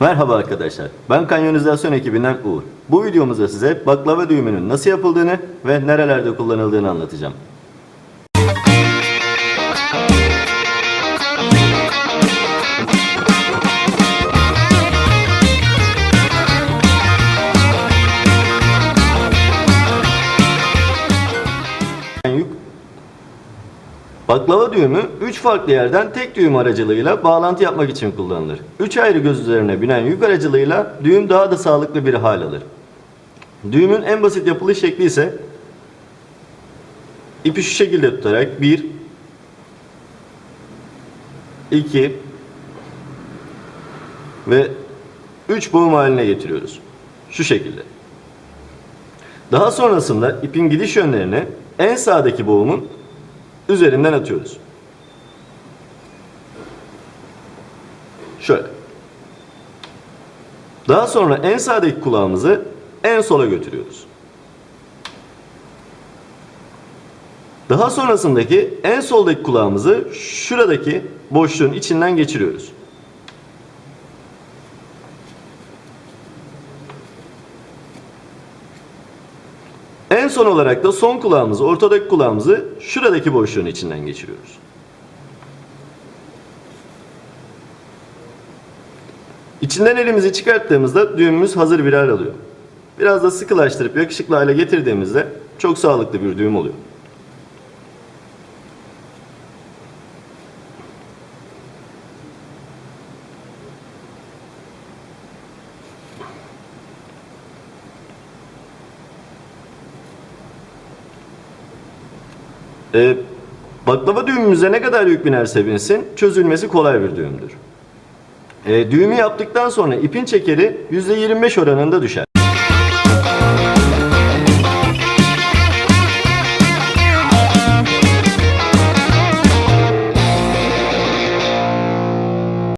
Merhaba arkadaşlar. Ben kanyonizasyon ekibinden Uğur. Bu videomuzda size baklava düğümünün nasıl yapıldığını ve nerelerde kullanıldığını anlatacağım. Baklava düğümü 3 farklı yerden tek düğüm aracılığıyla bağlantı yapmak için kullanılır. 3 ayrı göz üzerine binen yük aracılığıyla düğüm daha da sağlıklı bir hal alır. Düğümün en basit yapılış şekli ise ipi şu şekilde tutarak 1 2 ve 3 boğum haline getiriyoruz. Şu şekilde. Daha sonrasında ipin gidiş yönlerini en sağdaki boğumun üzerinden atıyoruz. Şöyle. Daha sonra en sağdaki kulağımızı en sola götürüyoruz. Daha sonrasındaki en soldaki kulağımızı şuradaki boşluğun içinden geçiriyoruz. En son olarak da son kulağımızı, ortadaki kulağımızı şuradaki boşluğun içinden geçiriyoruz. İçinden elimizi çıkarttığımızda düğümümüz hazır bir hal alıyor. Biraz da sıkılaştırıp yakışıklı hale getirdiğimizde çok sağlıklı bir düğüm oluyor. Ee, baklava düğümümüze ne kadar yük binerse binsin çözülmesi kolay bir düğümdür. Ee, düğümü yaptıktan sonra ipin çekeri %25 oranında düşer.